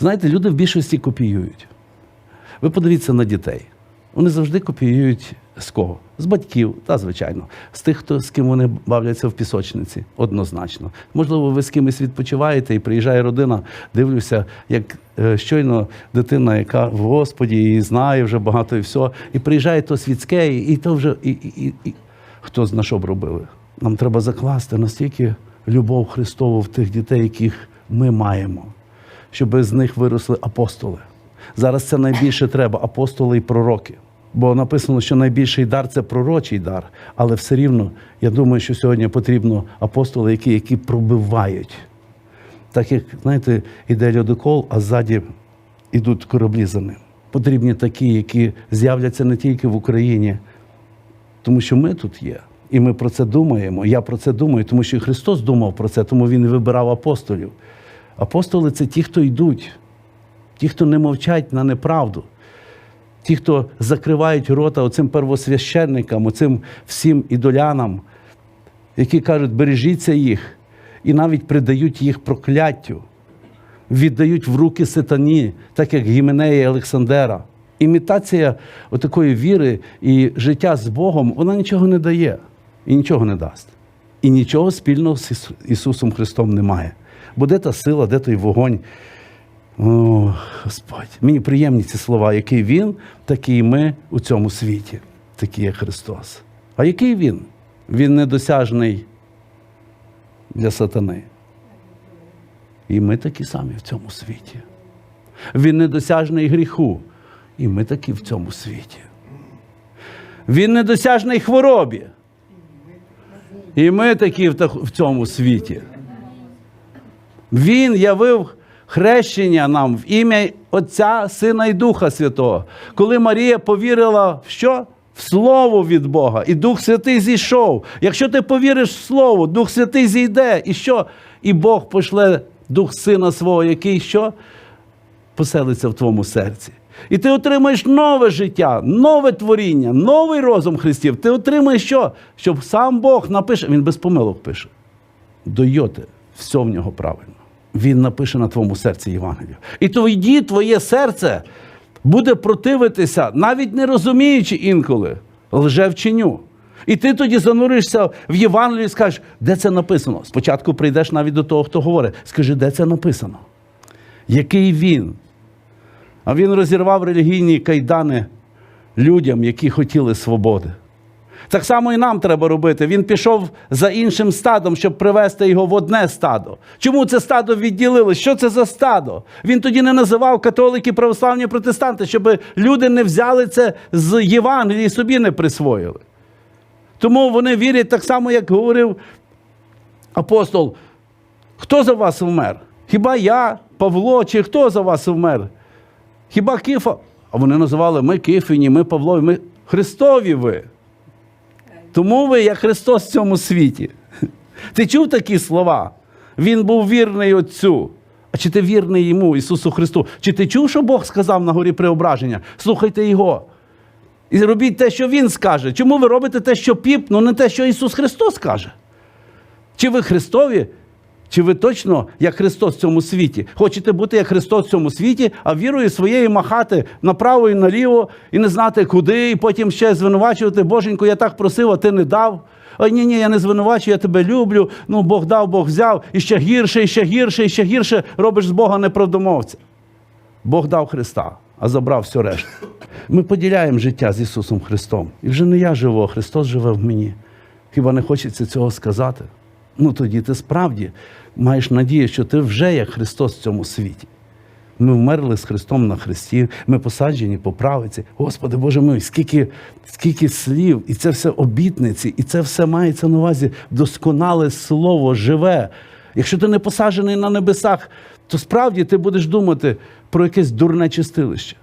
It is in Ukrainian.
Знаєте, люди в більшості копіюють. Ви подивіться на дітей. Вони завжди копіюють з кого? З батьків, та звичайно, з тих, хто з ким вони бавляться в пісочниці, однозначно. Можливо, ви з кимось відпочиваєте і приїжджає родина. Дивлюся, як е, щойно дитина, яка в Господі і знає вже багато і все, і приїжджає то світське, і, і то вже і, і, і, хто зна що б робили. Нам треба закласти настільки любов Христову в тих дітей, яких ми маємо, щоб з них виросли апостоли. Зараз це найбільше треба апостоли і пророки. Бо написано, що найбільший дар це пророчий дар. Але все рівно, я думаю, що сьогодні потрібно апостоли, які, які пробивають. Так як, знаєте, іде льодокол, а ззаді йдуть кораблі за ним. Потрібні такі, які з'являться не тільки в Україні, тому що ми тут є. І ми про це думаємо. Я про це думаю, тому що і Христос думав про це, тому Він вибирав апостолів. Апостоли це ті, хто йдуть, ті, хто не мовчать на неправду, ті, хто закривають рота оцим первосвященникам, оцим всім ідолянам, які кажуть, бережіться їх, і навіть придають їх прокляттю, віддають в руки сатані, так як Гіменея і Олександера. Імітація отакої віри і життя з Богом, вона нічого не дає і нічого не дасть. І нічого спільного з Ісусом Христом немає. Бо де та сила, де той вогонь? О, Господь, мені приємні ці слова, який Він, такий ми у цьому світі, такий є Христос. А який Він? Він недосяжний для сатани. І ми такі самі в цьому світі. Він недосяжний гріху. І ми такі в цьому світі. Він недосяжний хворобі. І ми такі в цьому світі. Він явив хрещення нам в ім'я Отця, Сина і Духа Святого. Коли Марія повірила в що? В Слово від Бога. І Дух Святий зійшов. Якщо ти повіриш в Слово, Дух Святий зійде. І що? І Бог пошле Дух Сина свого, який що? Поселиться в твоєму серці. І ти отримаєш нове життя, нове творіння, новий розум Христів. Ти отримаєш що? Щоб сам Бог напише, він без помилок пише до йоти, все в нього правильно. Він напише на твоєму серці Євангелію. І тоді твоє серце буде противитися, навіть не розуміючи інколи, лжевченню. І ти тоді зануришся в Євангелію і скажеш, де це написано. Спочатку прийдеш навіть до того, хто говорить. Скажи, де це написано? Який він? А він розірвав релігійні кайдани людям, які хотіли свободи. Так само і нам треба робити. Він пішов за іншим стадом, щоб привести його в одне стадо. Чому це стадо відділилось? Що це за стадо? Він тоді не називав католики, православні протестанти, щоб люди не взяли це з Євангелії і собі не присвоїли. Тому вони вірять так само, як говорив апостол. Хто за вас вмер? Хіба я, Павло, чи хто за вас вмер? Хіба Кифа? А вони називали ми Кифіні, ми Павлові, ми Христові ви. Тому ви як Христос в цьому світі. Ти чув такі слова? Він був вірний Отцю. А чи ти вірний йому, Ісусу Христу? Чи ти чув, що Бог сказав на горі преображення? Слухайте Його. І робіть те, що Він скаже. Чому ви робите те, що піп, ну не те, що Ісус Христос каже? Чи ви Христові? Чи ви точно як Христос в цьому світі? Хочете бути як Христос в цьому світі, а вірою своєю махати направо і наліво, і не знати куди, і потім ще звинувачувати, Боженько, я так просив, а ти не дав. Ой, ні, ні, я не звинувачую, я тебе люблю. Ну, Бог дав, Бог взяв, і ще гірше, і ще гірше, і ще гірше робиш з Бога неправдомовця. Бог дав Христа, а забрав все решту. Ми поділяємо життя з Ісусом Христом. І вже не я живу, а Христос живе в мені. Хіба не хочеться цього сказати? Ну тоді ти справді маєш надію, що ти вже як Христос в цьому світі. Ми вмерли з Христом на Христі, ми посаджені по правиці. Господи Боже мій, скільки, скільки слів, і це все обітниці, і це все мається на увазі досконале слово живе. Якщо ти не посаджений на небесах, то справді ти будеш думати про якесь дурне чистилище.